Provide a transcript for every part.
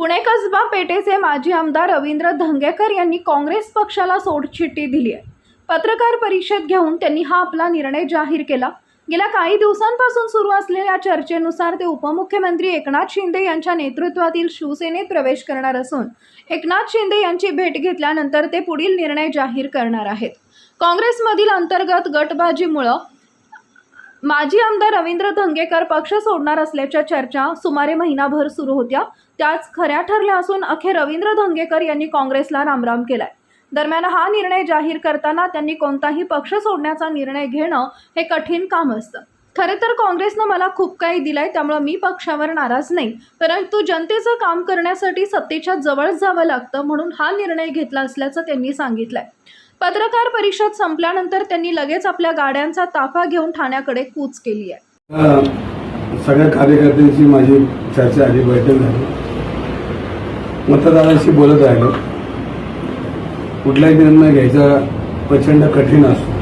पुणे कसबा पेठेचे माजी आमदार रवींद्र धंगेकर यांनी काँग्रेस पक्षाला सोडचिठ्ठी दिली आहे पत्रकार परिषद घेऊन त्यांनी हा आपला निर्णय जाहीर केला. गेल्या काही दिवसांपासून सुरू असलेल्या चर्चेनुसार ते उपमुख्यमंत्री एकनाथ शिंदे यांच्या नेतृत्वातील शिवसेनेत प्रवेश करणार असून एकनाथ शिंदे यांची भेट घेतल्यानंतर ते पुढील निर्णय जाहीर करणार आहेत. काँग्रेसमधील अंतर्गत गटबाजीमुळं माजी आमदार रवींद्र धंगेकर पक्ष सोडणार असल्याच्या चर्चा सुमारे महिनाभर सुरू होत्या. त्याच खऱ्या ठरल्या असून अखेर रवींद्र धंगेकर यांनी काँग्रेसला रामराम केलाय. दरम्यान हा निर्णय जाहीर करताना त्यांनी कोणताही पक्ष सोडण्याचा निर्णय घेणं हे कठीण काम असतं. खरे तर काँग्रेसनं मला खूप काही दिलंय त्यामुळं मी पक्षावर नाराज नाही. परंतु जनतेचं काम करण्यासाठी सत्तेच्या जवळ जावं लागतं म्हणून हा निर्णय घेतला असल्याचं त्यांनी सांगितलंय. पत्रकार परिषद संपल्यानंतर त्यांनी लगेच आपल्या गाड्यांचा ताफा घेऊन ठाण्याकडे कूच केली आहे. सगळ्या कार्यकर्त्यांची माझी चर्चा आली बैठक झाली. मतदारांशी बोलत राहिलो. कुठलाही निर्णय घ्यायचा प्रचंड कठीण असतो.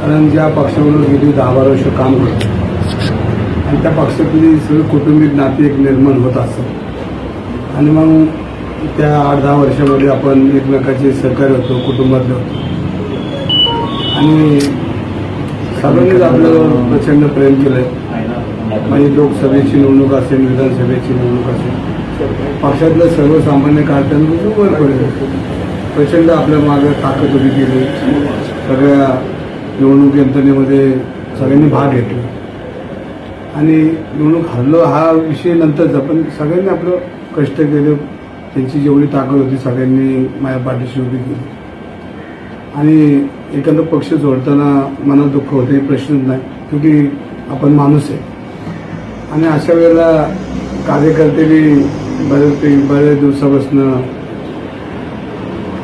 कारण ज्या पक्षाकडून गेली दहा बारा वर्ष काम करतो आणि त्या पक्षातली सगळी कुटुंबिक नाती एक निर्माण होत असत आणि मग त्या आठ दहा वर्षामध्ये आपण एकमेकाचे सहकार्य होतो कुटुंबातले होतो. आणि सगळ्यांनीच आपल्यावर प्रचंड प्रेम केलंय. म्हणजे लोकसभेची निवडणूक असेल विधानसभेची निवडणूक असेल पक्षातलं सर्वसामान्य कार्यकर्त्यांनी वर पडले. प्रचंड आपल्या मागे ताकद उभी केली. सगळ्या निवडणूक यंत्रणेमध्ये सगळ्यांनी भाग घेतला. आणि निवडणूक हरलो हा विषय नंतरचा पण सगळ्यांनी आपलं कष्ट केले त्यांची जेवढी ताकद होती सगळ्यांनी माझ्या पाठीशी उभी केली. आणि एखादा पक्ष सोडताना मनात दुःख होते प्रश्नच नाही क्योंकि आपण माणूस आहे. आणि अशा वेळेला कार्यकर्त्यांनी बरेच बऱ्याच दिवसापासून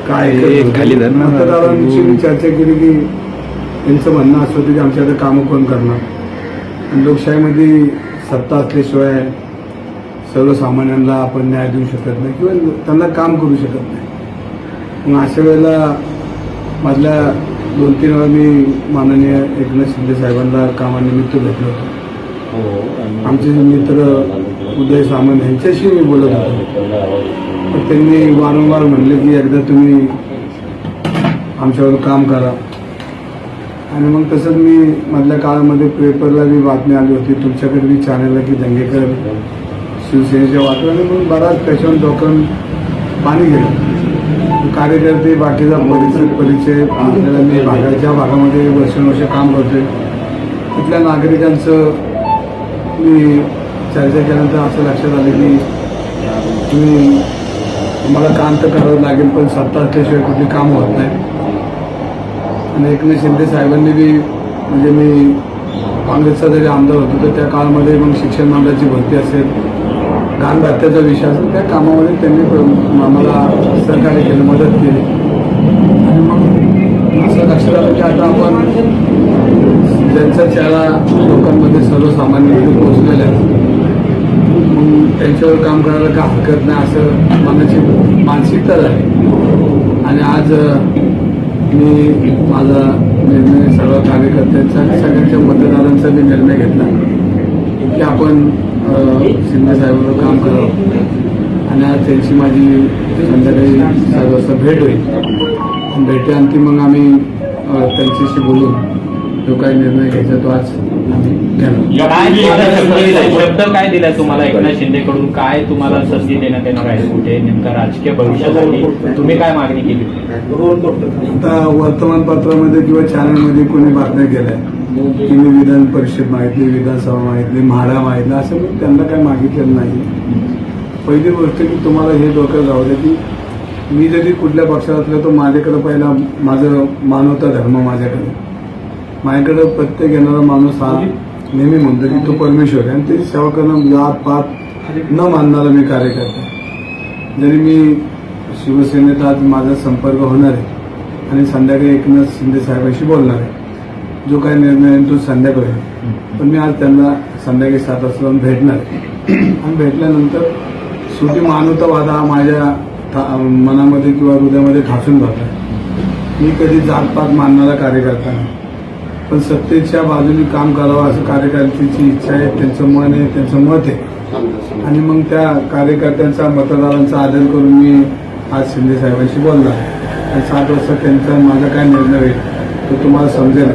काय. मतदारांची मी चर्चा केली की त्यांचं म्हणणं असं होतं की आमच्याकडे कामं कोण करणार? आणि लोकशाहीमध्ये सत्ता असल्याशिवाय सर्वसामान्यांना आपण न्याय देऊ शकत नाही किंवा त्यांना काम करू शकत नाही. मग अशा वेळेला मधल्या दोन तीन वेळा मी माननीय एकनाथ शिंदे साहेबांना कामानिमित्त भेटलो होतो. आमचे जे मित्र उदय सामंत यांच्याशी मी बोलत होतो. तर त्यांनी वारंवार म्हणले की एकदा तुम्ही आमच्यावर काम करा. आणि मग तसंच मी मधल्या काळामध्ये पेपरला बी बातमी आली होती तुमच्याकडे बी चॅनलला की दंगेकर शिवसेनेच्या वातावरण म्हणून बराच त्याच्यावर लोकांना पाणी गेलं. कार्यकर्ते बाकीचा परिचय परिचय आपल्याला मी भागा भागामध्ये वर्षानुवर्ष काम करतोय. तिथल्या नागरिकांचं मी चर्चा केल्यानंतर असं लक्षात आलं की तुम्ही तुम्हाला काम तर करावं लागेल पण सत्ता असल्याशिवाय कुठली काम होत नाही. आणि एकनाथ शिंदे साहेबांनी बी म्हणजे मी काँग्रेसचा जरी आमदार होतो तर त्या काळामध्ये मग शिक्षण मंडळाची भरती असेल घाण भत्त्याचा विषय असेल त्या कामामध्ये त्यांनी आम्हाला सहकार्य केलं मदत केली. आणि मग असं लक्षात आलं की आता आपण ज्यांचा चेहरा लोकांमध्ये सर्वसामान्य पोहोचलेला आहे मग त्यांच्यावर काम करायला का हरकत नाही असं मनाची मानसिकता आहे. आणि आज मी माझा निर्णय सर्व कार्यकर्त्यांचा आणि सगळ्यांच्या मतदारांचा मी निर्णय घेतला की आपण शिंदे साहेबांवर काम करावं आणि आज त्यांची माझी संध्याकाळी सात वाजता भेट होईल. भेटेअंती मग आम्ही त्यांच्याशी बोलून जो काही निर्णय घ्यायचा तो आज शब्द काय दिलाय तुम्हाला एकनाथ शिंदेकडून? काय तुम्हाला संधी देण्यात येणार आहे कुठे? नेमका राजकीय भविष्यासाठी? तुम्ही काय मागणी केली? आता वर्तमानपत्रामध्ये किंवा चॅनलमध्ये कोणी बातम्या केल्या? की मी विधान परिषद मागितली विधानसभा मागितली म्हाडा मागितला असं मी त्यांना काय मागितलेलं नाही. पहिली गोष्ट की तुम्हाला हे डोक्यात जाऊ द्या की मी जरी कुठल्या पक्षात असलो तर माझ्याकडं पहिला माझं मानवता धर्म माझ्याकडे. माझ्याकडं प्रत्येक येणारा माणूस हा नेहमी म्हणतो की तो परमेश्वर आहे आणि ते सेवा करणं जात पात न मानणारा मी कार्यकर्ता जरी मी शिवसेनेत आज माझा संपर्क होणार आहे आणि संध्याकाळी एकनाथ शिंदे साहेबांशी बोलणार आहे जो काही निर्णय आहे तो संध्याकाळी. पण मी आज त्यांना संध्याकाळी सात वाजता जाऊन भेटणार आणि भेटल्यानंतर शेवटी मानवतावाद हा माझ्या मनामध्ये किंवा हृदयामध्ये ठासून जातो. मी कधी जातपात मानणारा कार्यकर्ता नाही. पण सत्तेच्या बाजूने काम करावं असं कार्यकर्त्याची इच्छा आहे त्यांचं मन आहे त्यांचं मत आहे. आणि मग त्या कार्यकर्त्यांचा मतदारांचा आदर करून मी आज शिंदे साहेबांशी बोलला आणि सात वाजता त्यांचा माझा काय निर्णय होईल तो तुम्हाला समजेल.